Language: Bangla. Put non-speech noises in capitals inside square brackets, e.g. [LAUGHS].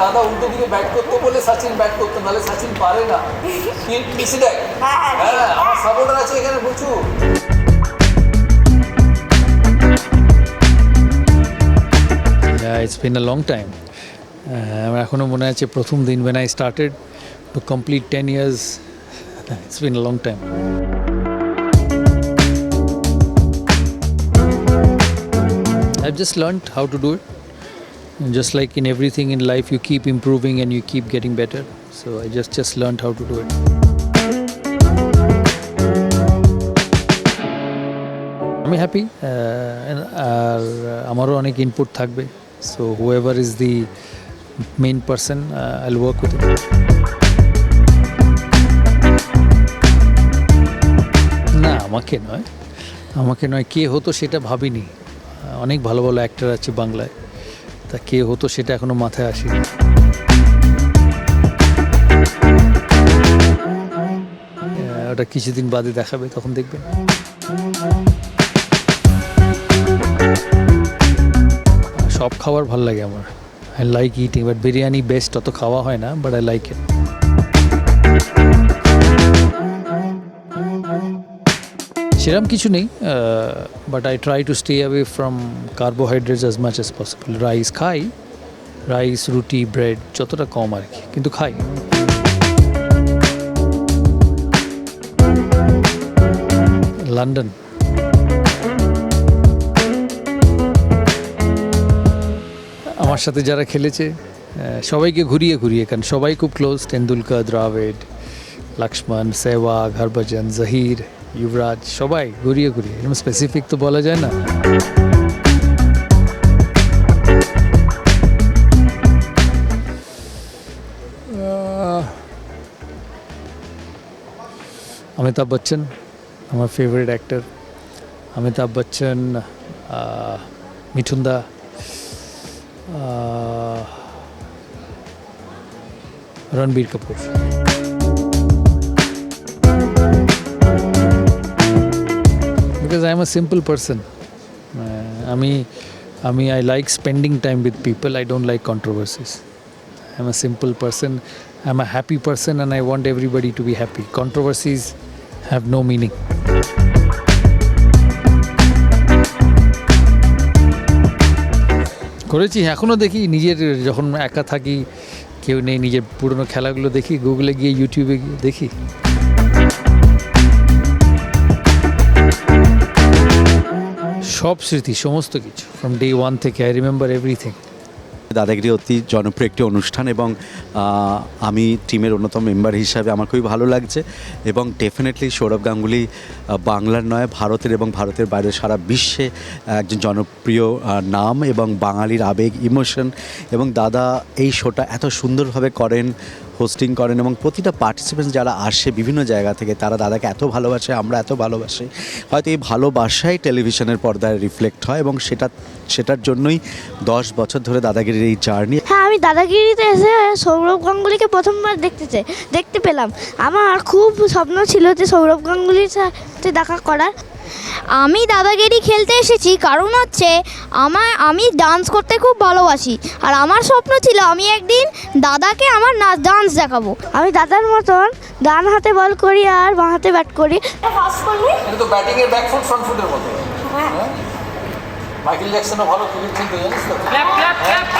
দাদা উল্টো দিকে ব্যাট করতে বলে সচিন ব্যাট করতো নাহলে সচিন পারে না। পিসি দেখ। হ্যাঁ, হ্যাঁ আমার সাপোর্টার আছে এখানে প্রচুর। It's been a long time আমার এখনও মনে আছে প্রথম দিন when I started to complete 10 years. [LAUGHS] It's been a long time. I've just learned how to do it. And just like in everything in life you keep improving and you keep getting better so I just just learned how to do it আমি হ্যাপি আর আমারও অনেক ইনপুট থাকবে so whoever is the main person I work with না আমাকে নয় আমাকে নয় কে হতো সেটা ভাবিনি অনেক ভালো ভালো অ্যাক্টর আছে বাংলায় তা কে হতো সেটা এখনও মাথায় আসেনি। ওটা কিছুদিন বাদে দেখাবে, তখন দেখবেন সব খাবার ভালো লাগে আমার। I like eating but biryani best অত খাওয়া হয় না বাট আই লাইক ইট সেরকম কিছু নেই but I try to stay away from carbohydrates as much as possible rice খাই রাইস রুটি ব্রেড যতটা কম আর কি, কিন্তু খাই। লন্ডন আমার সাথে যারা খেলেছে সবাইকে ঘুরিয়ে ঘুরিয়ে, কারণ সবাই খুব ক্লোজ তেন্ডুলকর দ্রাবিড, লক্ষ্মণ, সেহওয়াগ, হরভজন, জহির। যুবরাজ, সবাই ঘুরিয়ে ঘুরিয়ে, এরকম স্পেসিফিক তো বলা যায় না। অমিতাভ বচ্চন, আমার favourite actor Amitabh Bachchan Mithun da. Ranbir Kapoor. Because I am a simple person আমি আমি I like spending time with people I don't like controversies I am a simple person I am a happy person and I want everybody to be happy controversies have no meaning করেছি। এখনও দেখি নিজের যখন একা থাকি, কেউ নেই, নিজের পুরনো খেলাগুলো দেখি গুগলে গিয়ে ইউটিউবে গিয়ে দেখি। সব স্মৃতি, সমস্ত কিছু ফ্রম ডে ওয়ান থেকে আই রিমেম্বার এভরিথিং দাদাগিরি অতি জনপ্রিয় একটি অনুষ্ঠান এবং আমি টিমের অন্যতম মেম্বার হিসাবে আমার খুবই ভালো লাগছে এবং ডেফিনেটলি সৌরভ গাঙ্গুলি বাংলার নয়, ভারতের এবং ভারতের বাইরে সারা বিশ্বে একজন জনপ্রিয় নাম এবং বাঙালির আবেগ ইমোশন এবং দাদা এই শোটা এত সুন্দরভাবে করেন হোস্টিং করেন এবং প্রতিটা পার্টিসিপেন্টস যারা আসে বিভিন্ন জায়গা থেকে, তারা দাদাকে এত ভালোবাসে, আমরা এত ভালোবাসি। হয়তো এই ভালোবাসাই টেলিভিশনের পর্দায় রিফ্লেক্ট হয় এবং সেটা, সেটার জন্যই দশ বছর ধরে দাদাগিরির এই জার্নি হ্যাঁ আমি দাদাগিরিতে এসে সৌরভ গাঙ্গুলিকে প্রথমবার দেখতে চাই দেখতে পেলাম। আমার খুব স্বপ্ন ছিল যে সৌরভ গাঙ্গুলির সাথে দেখা করার। আমি দাদাগিরি খেলতে এসেছি কারণ হচ্ছে আমার আমি ডান্স করতে খুব ভালোবাসি। আর আমার স্বপ্ন ছিল আমি একদিন দাদাকে আমার নাচ ডান্স দেখাবো। আমি দাদার মতন ডান হাতে বল করি আর বাঁ হাতে ব্যাট করি। ফার্স্ট করবি তো ব্যাটিং এর ব্যাক ফুট ফ্রন্ট ফুটের মতো। হ্যাঁ। মাইকেল জ্যাকসনও ভালো ক্রিকেট খেলতে জানিস তো? হ্যাঁ?